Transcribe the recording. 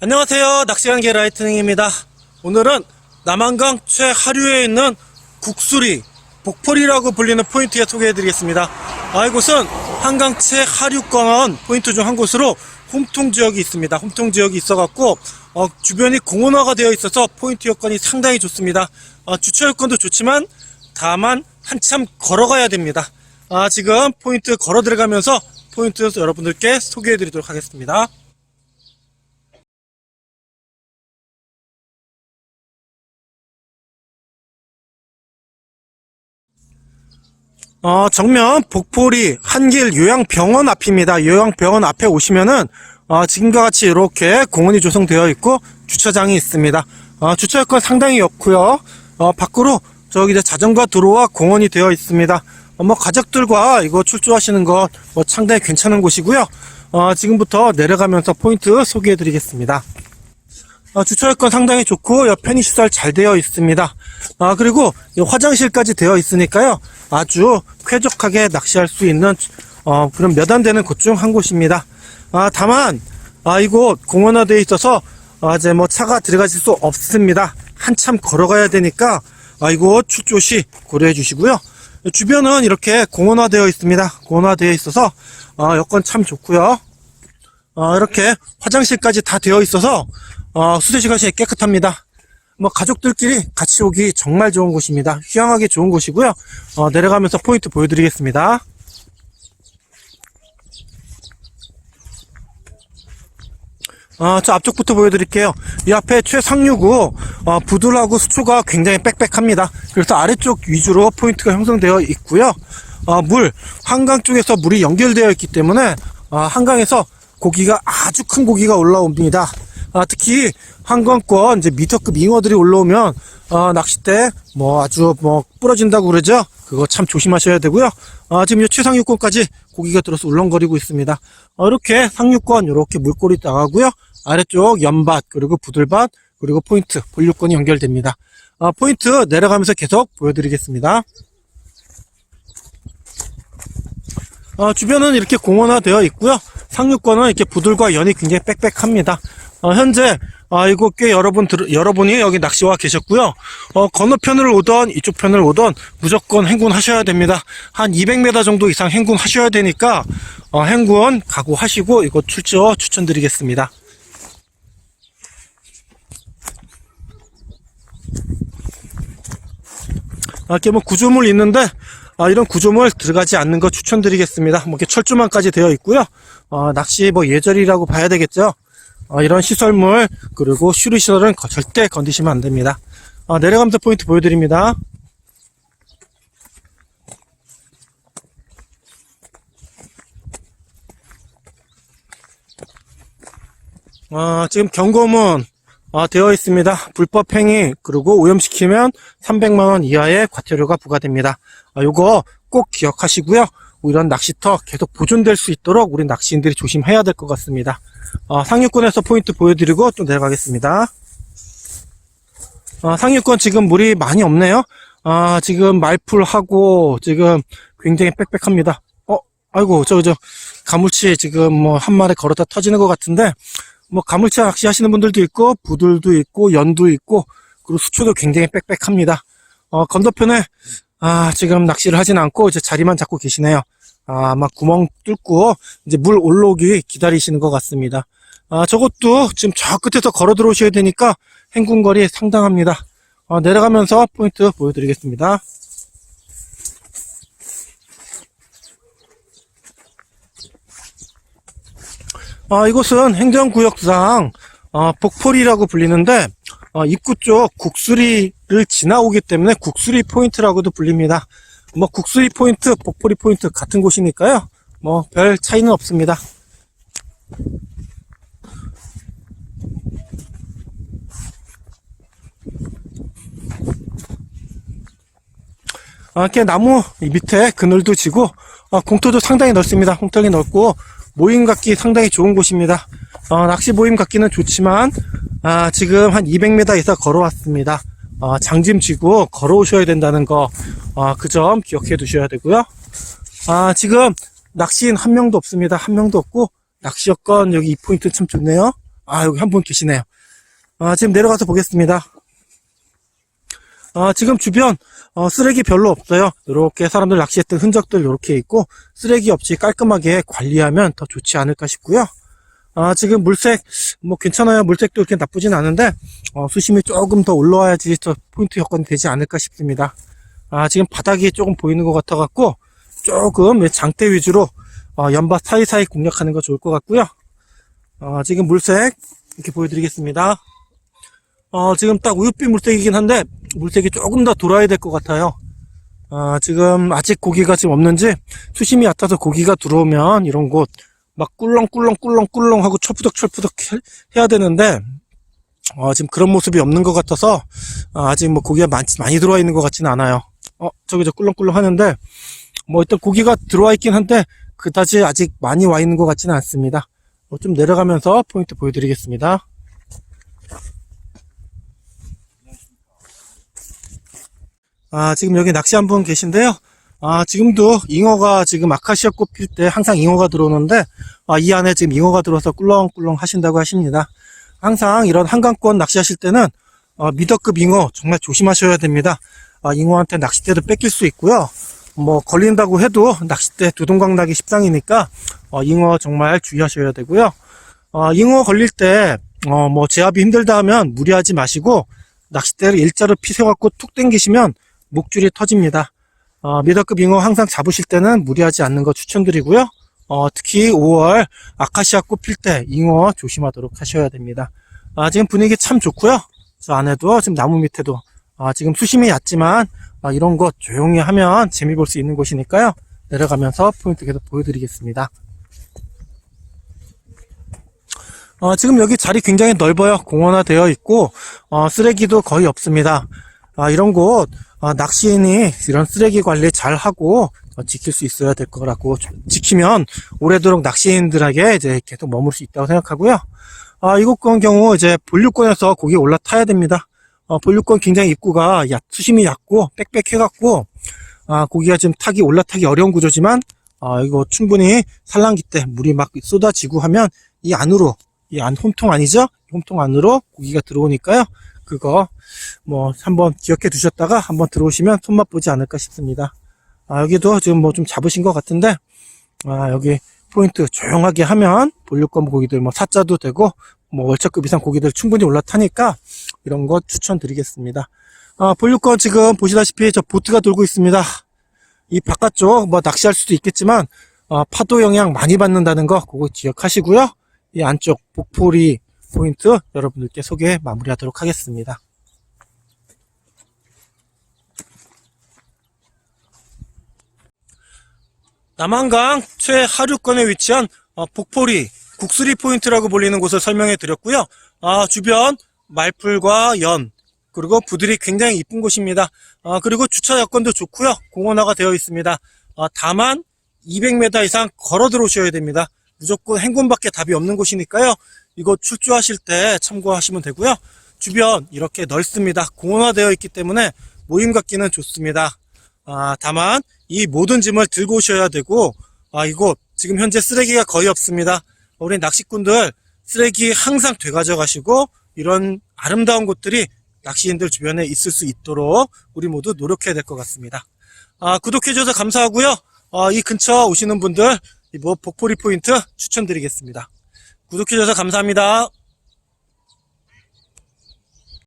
안녕하세요. 낚시관계 라이트닝입니다. 오늘은 남한강 최하류에 있는 국수리, 복포리라고 불리는 포인트에 소개해 드리겠습니다. 아, 이곳은 한강 최하류권 포인트 중 한 곳으로 홈통 지역이 있습니다. 홈통 지역이 있어 갖고 어, 주변이 공원화가 되어 있어서 포인트 여건이 상당히 좋습니다. 어, 주차 여건도 좋지만 다만 한참 걸어가야 됩니다. 아, 지금 포인트 걸어 들어가면서 포인트 여러분들께 소개해 드리도록 하겠습니다. 어, 정면 복포리 한길 요양병원 앞입니다. 요양병원 앞에 오시면은 어, 지금과 같이 이렇게 공원이 조성되어 있고 주차장이 있습니다. 어, 주차 여건 상당히 좋고요. 어, 밖으로 저기 이제 자전거 도로와 공원이 되어 있습니다. 어, 뭐 가족들과 이거 출조하시는 것 뭐 상당히 괜찮은 곳이고요. 어, 지금부터 내려가면서 포인트 소개해드리겠습니다. 어, 주차 여건 상당히 좋고 옆 편의 시설 잘 되어 있습니다. 아 그리고 이 화장실까지 되어 있으니까요 아주 쾌적하게 낚시할 수 있는 어, 그런 몇 안 되는 곳 중 한 곳입니다. 아 다만 아 이곳 공원화되어 있어서 아, 이제 뭐 차가 들어가실 수 없습니다. 한참 걸어가야 되니까 아 이곳 출조 시 고려해 주시고요. 주변은 이렇게 공원화되어 있습니다. 공원화되어 있어서 어, 여건 참 좋고요. 어, 이렇게 화장실까지 다 되어 있어서 어, 수제시간이 깨끗합니다. 뭐 가족들끼리 같이 오기 정말 좋은 곳입니다. 휴양하기 좋은 곳이고요. 어, 내려가면서 포인트 보여드리겠습니다. 어, 저 앞쪽부터 보여드릴게요. 이 앞에 최상류구 어, 부들하고 수초가 굉장히 빽빽합니다. 그래서 아래쪽 위주로 포인트가 형성되어 있고요. 어, 물 한강 쪽에서 물이 연결되어 있기 때문에 어, 한강에서 고기가 아주 큰 고기가 올라옵니다. 아, 특히 한강권 이제 미터급 잉어들이 올라오면 어, 낚싯대 뭐 아주 뭐 부러진다고 그러죠. 그거 참 조심하셔야 되고요. 아, 지금 이 최상류권까지 고기가 들어서 울렁거리고 있습니다. 어, 이렇게 상류권 이렇게 물꼬리 나가고요. 아래쪽 연밭 그리고 부들밭 그리고 포인트 본류권이 연결됩니다. 아, 포인트 내려가면서 계속 보여드리겠습니다. 어, 주변은 이렇게 공원화되어 있고요. 상류권은 이렇게 부들과 연이 굉장히 빽빽합니다. 어, 현재 아, 이곳 꽤 여러분 들, 여러분이 여기 낚시와 계셨고요. 어, 건너편을 오던 이쪽 편을 오던 무조건 행군하셔야 됩니다. 한 200m 정도 이상 행군하셔야 되니까 어, 행군 각오하시고 이곳 출조 추천드리겠습니다. 아, 이렇게 뭐 구조물 있는데 아, 이런 구조물 들어가지 않는 거 추천드리겠습니다. 뭐 이렇게 철조망까지 되어 있고요. 어, 낚시 뭐 예절이라고 봐야 되겠죠. 어, 이런 시설물 그리고 슈리 시설은 거- 절대 건드시면 안 됩니다. 어, 내려가면서 포인트 보여드립니다. 어, 지금 경고문 어, 되어 있습니다. 불법 행위 그리고 오염시키면 300만 원 이하의 과태료가 부과됩니다. 아, 요거 꼭 기억하시고요. 이런 낚시터 계속 보존될 수 있도록 우리 낚시인들이 조심해야 될 것 같습니다. 어, 상류권에서 포인트 보여드리고 또 내려가겠습니다. 어, 상류권 지금 물이 많이 없네요. 아, 지금 말풀하고 지금 굉장히 빽빽합니다. 어, 아이고, 저, 저, 가물치 지금 뭐 한 마리 걸었다 터지는 것 같은데, 뭐 가물치 낚시 하시는 분들도 있고, 부들도 있고, 연도 있고, 그리고 수초도 굉장히 빽빽합니다. 어, 건너편에, 아, 지금 낚시를 하진 않고, 이제 자리만 잡고 계시네요. 아, 아마 구멍 뚫고, 이제 물 올라오기 기다리시는 것 같습니다. 아, 저것도 지금 저 끝에서 걸어 들어오셔야 되니까 행군거리 상당합니다. 어, 내려가면서 포인트 보여드리겠습니다. 아, 이곳은 행정구역상 어, 복포리라고 불리는데 어, 입구 쪽 국수리 를 지나오기 때문에 국수리 포인트라고도 불립니다. 뭐 국수리 포인트, 복포리 포인트 같은 곳이니까요. 뭐 별 차이는 없습니다. 아, 이렇게 나무 이 밑에 그늘도 지고 아, 공터도 상당히 넓습니다. 공터이 넓고 모임 갖기 상당히 좋은 곳입니다. 어, 낚시 모임 갖기는 좋지만 아, 지금 한 200m 이상 걸어왔습니다. 어, 장짐 지고 걸어오셔야 된다는 거, 어, 그 점 기억해 두셔야 되고요. 아, 지금 낚시인 한 명도 없습니다. 한 명도 없고 낚시 여건 여기 이 포인트 참 좋네요. 아, 여기 한 분 계시네요. 아, 지금 내려가서 보겠습니다. 아, 지금 주변, 어, 쓰레기 별로 없어요. 이렇게 사람들 낚시했던 흔적들 이렇게 있고, 쓰레기 없이 깔끔하게 관리하면 더 좋지 않을까 싶고요. 아, 지금 물색, 뭐 괜찮아요. 물색도 이렇게 나쁘진 않은데, 어, 수심이 조금 더 올라와야지 더 포인트 여건이 되지 않을까 싶습니다. 아, 지금 바닥이 조금 보이는 것 같아갖고, 조금 장대 위주로, 어, 연바 사이사이 공략하는 거 좋을 것 같고요. 어, 지금 물색, 이렇게 보여드리겠습니다. 어, 지금 딱 우윳빛 물색이긴 한데, 물색이 조금 더 돌아야 될 것 같아요. 아, 지금 아직 고기가 지금 없는지, 수심이 얕아서 고기가 들어오면 이런 곳, 막 꿀렁꿀렁꿀렁꿀렁 하고 철푸덕 철푸덕 해- 해야 되는데, 어, 지금 그런 모습이 없는 것 같아서, 아, 아직 뭐 고기가 많, 많이 들어와 있는 것 같지는 않아요. 어, 저기 저 꿀렁꿀렁 하는데, 뭐 일단 고기가 들어와 있긴 한데, 그다지 아직 많이 와 있는 것 같지는 않습니다. 어, 좀 내려가면서 포인트 보여드리겠습니다. 아, 지금 여기 낚시 한 분 계신데요. 아, 지금도 잉어가 지금 아카시아 꽃 필 때 항상 잉어가 들어오는데, 아, 이 안에 지금 잉어가 들어서 꿀렁꿀렁 하신다고 하십니다. 항상 이런 한강권 낚시하실 때는, 어, 미더급 잉어 정말 조심하셔야 됩니다. 아, 잉어한테 낚싯대도 뺏길 수 있고요. 뭐, 걸린다고 해도 낚싯대 두동강 나기 십상이니까, 어, 잉어 정말 주의하셔야 되고요. 어, 잉어 걸릴 때, 어, 뭐, 제압이 힘들다 하면 무리하지 마시고, 낚싯대를 일자로 피세갖고 툭 당기시면 목줄이 터집니다. 어, 미더급 잉어 항상 잡으실 때는 무리하지 않는 거 추천드리고요. 어, 특히 5월 아카시아 꽃 필 때 잉어 조심하도록 하셔야 됩니다. 아, 지금 분위기 참 좋고요. 저 안에도 지금 나무 밑에도 아, 지금 수심이 얕지만 아, 이런 것 조용히 하면 재미 볼 수 있는 곳이니까요. 내려가면서 포인트 계속 보여드리겠습니다. 어, 지금 여기 자리 굉장히 넓어요. 공원화 되어 있고 어, 쓰레기도 거의 없습니다. 아, 이런 곳 어, 낚시인이 이런 쓰레기 관리 잘 하고 어, 지킬 수 있어야 될 거라고 지키면 오래도록 낚시인들에게 이제 계속 머물 수 있다고 생각하고요. 아, 이곳 같은 경우 이제 본류권에서 고기 올라타야 됩니다. 어, 본류권 굉장히 입구가 얕, 수심이 얕고 빽빽해갖고 아, 고기가 지금 타기 올라타기 어려운 구조지만 아, 이거 충분히 산란기 때 물이 막 쏟아지고 하면 이 안으로 이 안 홈통 아니죠? 홈통 안으로 고기가 들어오니까요. 그거 뭐 한번 기억해 두셨다가 한번 들어오시면 손맛 보지 않을까 싶습니다. 아, 여기도 지금 뭐 좀 잡으신 것 같은데 아, 여기 포인트 조용하게 하면 볼륨권 고기들 뭐 사자도 되고 뭐 월척급 이상 고기들 충분히 올라타니까 이런 거 추천드리겠습니다. 아, 볼륨권 지금 보시다시피 저 보트가 돌고 있습니다. 이 바깥쪽 뭐 낚시할 수도 있겠지만 어, 파도 영향 많이 받는다는 거 그거 기억하시고요. 이 안쪽 복포리 포인트 여러분들께 소개 마무리하도록 하겠습니다. 남한강 최하류권에 위치한 어, 복포리 국수리 포인트라고 불리는 곳을 설명해 드렸고요. 아, 주변 말풀과 연 그리고 부들이 굉장히 이쁜 곳입니다. 아, 그리고 주차 여건도 좋고요. 공원화가 되어 있습니다. 아, 다만 200m 이상 걸어 들어오셔야 됩니다. 무조건 행군밖에 답이 없는 곳이니까요. 이거 출조하실 때 참고하시면 되고요. 주변 이렇게 넓습니다. 공원화되어 있기 때문에 모임 갖기는 좋습니다. 아, 다만 이 모든 짐을 들고 오셔야 되고 아, 이곳 지금 현재 쓰레기가 거의 없습니다. 우리 낚시꾼들 쓰레기 항상 되가져 가시고 이런 아름다운 곳들이 낚시인들 주변에 있을 수 있도록 우리 모두 노력해야 될 것 같습니다. 아, 구독해줘서 감사하고요. 아, 이 근처 오시는 분들 이뭐 복포리 포인트 추천드리겠습니다. 구독해줘서 감사합니다.